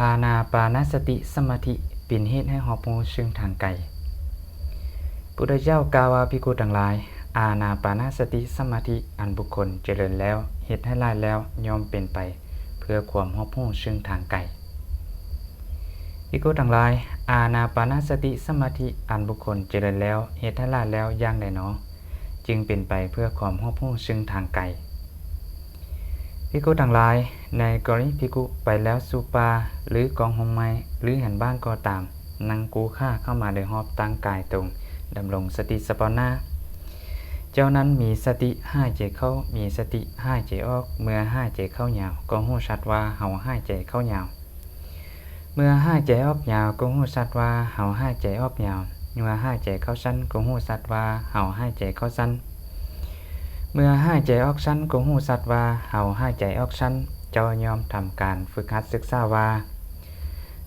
อาณาปานสติสมาธิเป็นเหตุให้หอบหูซึ่งทางไกลพุทธเจ้ากาวาภิกขุทั้งหลาย อาณาปานสติสมาธิอันบุคคลเจริญแล้วเฮ็ดให้ลายแล้วยอมเป็นไป เพื่อความหอบหูซึ่งทางไกลภิกขุทั้งหลาย อาณาปานสติสมาธิอันบุคคลเจริญแล้วเฮ็ดให้ลายแล้วย่างใดเนาะจึงเป็นไปเพื่อความหอบหูซึ่งทางไกล ภิกุทั้งหลาย ในกรณีภิกุไปแล้วสู่ป่าหรือกองหงไม้หรือหันบ้านก็ตามนั่งกูค่าเข้ามาโดยหอบตั้งกายตรงดำรงสติสปอนนาเจ้านั้นมีสติห้าใจเข้ามีสติห้าใจออก เมื่อห้าใจเข้ายาว ก็หู้ชัดว่าเฮาห้าใจเข้ายาว เมื่อห้าใจออกยาวก็หู้ชัดว่าเฮาห้าใจออกยาว เมื่อห้าใจเข้าสั้นก็หู้ชัดว่าเฮาห้าใจเข้าสั้น เมื่อหายใจออกชั้นก็หูสัตว์ว่าเฮาหายใจออกชั้นเจ้ายอมทำการฝึกหัดศึกษาว่า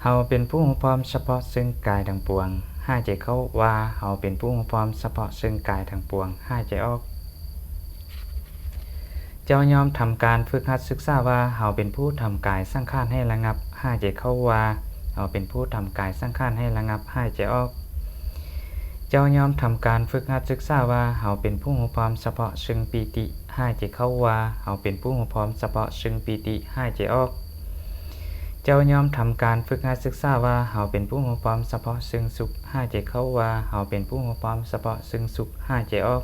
เฮาเป็นผู้พร้อมเฉพาะซึ่งกายทั้งปวงหายใจเข้าว่าเฮาเป็นผู้พร้อมเฉพาะซึ่งกายทั้งปวงหายใจออกเจ้ายอมทำการฝึกหัดศึกษาว่าเฮาเป็นผู้ทำกายสังขารให้ระงับหายใจเข้าว่าเฮาเป็นผู้ทำกายสังขารให้ระงับหายใจออก เจ้ายอมทำการฝึกหัดศึกษาว่าเฮาเป็นผู้รู้พร้อมเฉพาะซึ่งปีติหายใจเข้าว่าเฮาเป็นผู้รู้พร้อมเฉพาะซึ่งปีติหายใจออก เจ้ายอมทำการฝึกหัดศึกษาว่าเฮาเป็นผู้รู้พร้อมเฉพาะซึ่งสุขหายใจเข้าว่าเฮาเป็นผู้รู้พร้อมเฉพาะซึ่งสุขหายใจออก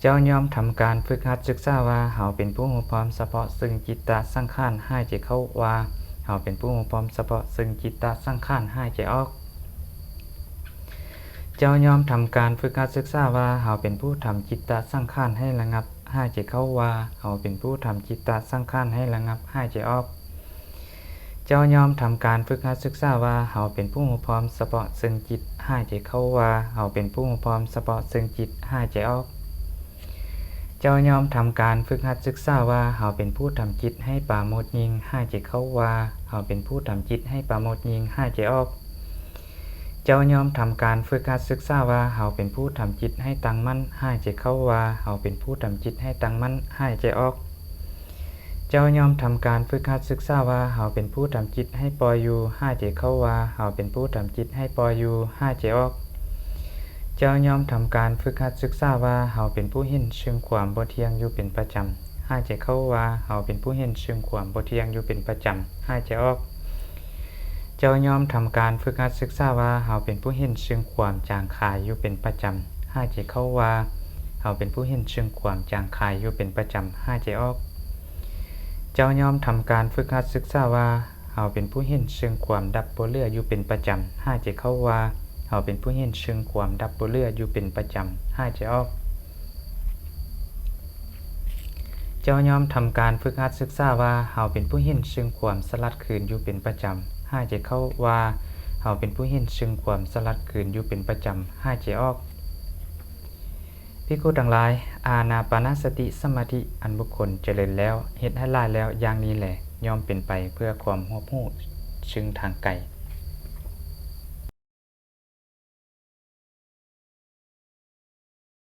เจ้ายอมทำการฝึกหัดศึกษาว่าเฮาเป็นผู้รู้พร้อมเฉพาะซึ่งจิตตสังขารหายใจเข้าว่าเฮาเป็นผู้รู้พร้อมเฉพาะซึ่งจิตตสังขารหายใจออก เจ้ายอมทำการฝึกหัดศึกษาว่าเฮาเป็นผู้ทำจิตตสังขารให้ระงับหายใจเข้าว่าเฮาเป็นผู้ทำจิตตสังขารให้ระงับหายใจออกเจ้ายอมทำการฝึกหัดศึกษาว่าเฮาเป็นผู้รู้พร้อมเฉพาะซึ่งจิตหายใจเข้าว่าเฮาเป็นผู้รู้พร้อมเฉพาะซึ่งจิตหายใจออก เจ้ายอมทำการฝึกหัดศึกษาว่าเฮาเป็นผู้ทำจิตให้ปาโมทย์ยิ่งหายใจเข้าว่าเฮาเป็นผู้ทำจิตให้ปาโมทย์ยิ่งหายใจออก เจ้ายอมทำการฝึกหัดศึกษาว่าเฮาเป็นผู้ทำจิตให้ตั้งมั่นหายใจเข้าว่าเฮาเป็นผู้ทำจิตให้ตั้งมั่นหายใจออก เจ้ายอมทำการฝึกหัดศึกษาว่าเฮาเป็นผู้ทำจิตให้ปล่อยอยู่หายใจเข้าว่าเฮาเป็นผู้ทำจิตให้ปล่อยอยู่หายใจออก เจ้ายอมทำการฝึกหัดศึกษาว่าเฮาเป็นผู้เห็นซึ่งความบ่เที่ยงอยู่เป็นประจำหายใจเข้าว่าเฮาเป็นผู้เห็นซึ่งความบ่เที่ยงอยู่เป็นประจำหายใจออก เจ้ายอมทำการฝึกหัดศึกษาว่าเฮาเป็นผู้เห็นซึ่งความจางคายอยู่เป็นประจำหายใจเข้าว่าเฮาเป็นผู้เห็นซึ่งความจางคายอยู่เป็นประจำหายใจออก เจ้ายอมทำการฝึกหัดศึกษาว่าเฮาเป็นผู้เห็นซึ่งความดับบ่เลืออยู่เป็นประจำหายใจเข้าว่าเฮาเป็นผู้เห็นซึ่งความดับบ่เลืออยู่เป็นประจำหายใจออกเจ้ายอมทำการฝึกหัดศึกษาว่าเฮาเป็นผู้เห็นซึ่งความสลัดคืนอยู่เป็นประจำ ห้ายใจเข้าว่าเฮาเป็นผู้เห็นซึ่งความสลัดคืนอยู่เป็นประจำห้ายใจออกพิกูทั้งหลาย อาณาปานสติสมาธิอันบุคคลเจริญแล้วเฮ็ดให้ลายแล้วอย่างนี้แหละย่อมเป็นไปเพื่อความหัวผู้ซึ่งทางไกล